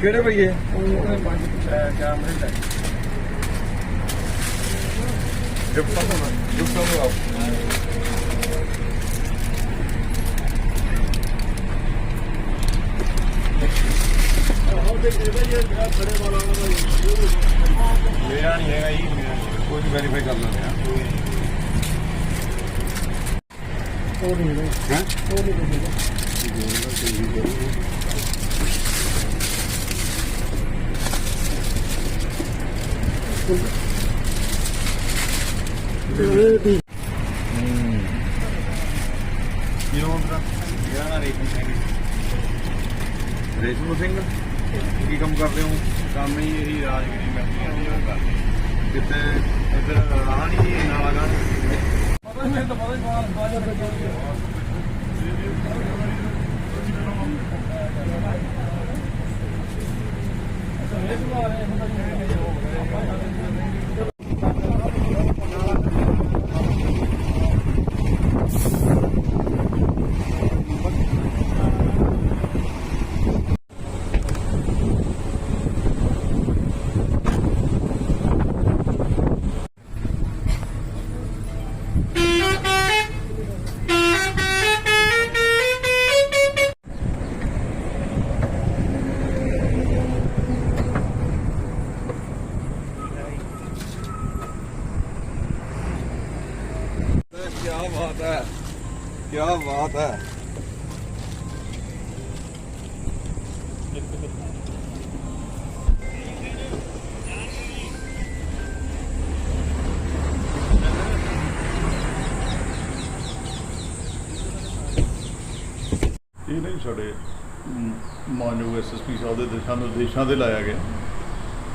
ਕਿਹੜੇ ਭਈਏ ਕਿਆ ਮਿਲਦਾ ਜੁੱਪਾ ਤੋਂ ਜੁੱਪਾ ਤੋਂ ਆਓ ਮੇਰਾ ਨਹੀਂ ਹੈਗਾ ਜੀ ਕੋਈ ਵੈਰੀਫਾਈ ਕਰ ਲੈਂਦੇ ਆ ਉਹ ਨਹੀਂ ਹੈ ਹੈ? ਉਹ ਨਹੀਂ ਰੇਸ਼ਮ ਸਿੰਘ? ਕੀ ਕੰਮ ਕਰਦੇ ਹੋ? ਕੰਮ ਹੀ ਇਹੀ ਰਾਜਗੀਰੀ ਮਿਲਦੀਆਂ ਦੀ ਉਹ ਕਰਦੇ ਕਿਤੇ ਇੱਧਰ ਰਾਣੀ ਪਤਾ ਨਹੀਂ ਤਾਂ ਪਤਾ ਕੀ ਬਾਤ ਹੈ। ਇਹ ਨਹੀਂ ਸਾਡੇ ਮਾਨਯੋਗ ਐਸਐਸਪੀ ਸਾਹਿਬ ਦੇ ਦਿਸ਼ਾ ਨਿਰਦੇਸ਼ਾਂ ਤੇ ਲਾਇਆ ਗਿਆ।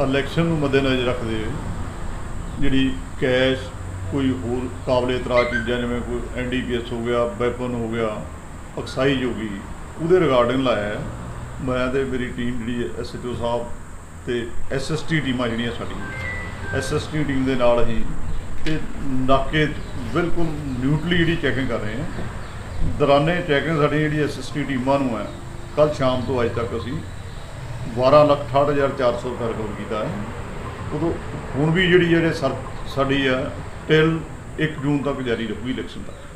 ਇਲੈਕਸ਼ਨ ਨੂੰ ਮੱਦੇਨਜ਼ਰ ਰੱਖਦੇ ਹੋਏ ਜਿਹੜੀ ਕੈਸ਼ ਕੋਈ ਹੋਰ ਕਾਬਲੇ ਇਤਰਾਜ਼ ਚੀਜ਼ਾਂ, ਜਿਵੇਂ ਕੋਈ ਐਨਡੀਪੀਐਸ ਹੋ ਗਿਆ ਵੈਪਨ ਹੋ ਗਿਆ ਐਕਸਾਈਜ਼ ਹੋ ਗਈ, ਉਹਦੇ ਰਿਗਾਰਡਿੰਗ ਲਾਇਆ ਮੈਂ ਤੇ ਮੇਰੀ ਟੀਮ ਜਿਹੜੀ ਐਸਐਚਓ ਸਾਹਿਬ ਤੇ ਐਸਐਸਟੀ ਟੀਮਾਂ ਜਿਹੜੀਆਂ ਸਾਡੀਆਂ ਐਸਐਸਟੀ ਟੀਮ ਦੇ ਨਾਲ ਅਸੀਂ ਤੇ ਨਾਕੇ ਬਿਲਕੁਲ ਨਿਊਟਲੀ ਜਿਹੜੀ ਚੈਕਿੰਗ ਕਰ ਰਹੇ ਹਾਂ। ਦੌਰਾਨੇ ਚੈਕਿੰਗ ਸਾਡੀ ਜਿਹੜੀ ਐਸਐਸਟੀ ਟੀਮਾਂ ਨੂੰ ਹੈ ਕੱਲ ਸ਼ਾਮ ਤੋਂ ਅੱਜ ਤੱਕ ਅਸੀਂ 1268400 ਰੁਪਏ ਰਿਕਵਰ ਕੀਤਾ ਹੈ। ਉਦੋਂ ਹੁਣ ਵੀ ਜਿਹੜੀ ਜਿਹੜੇ ਸਰ ਸਾਡੀ ਹੈ ਟਿਲ 1 ਜੂਨ ਤੱਕ ਜਾਰੀ ਰਹੂਗੀ ਇਲੈਕਸ਼ਨ ਤੱਕ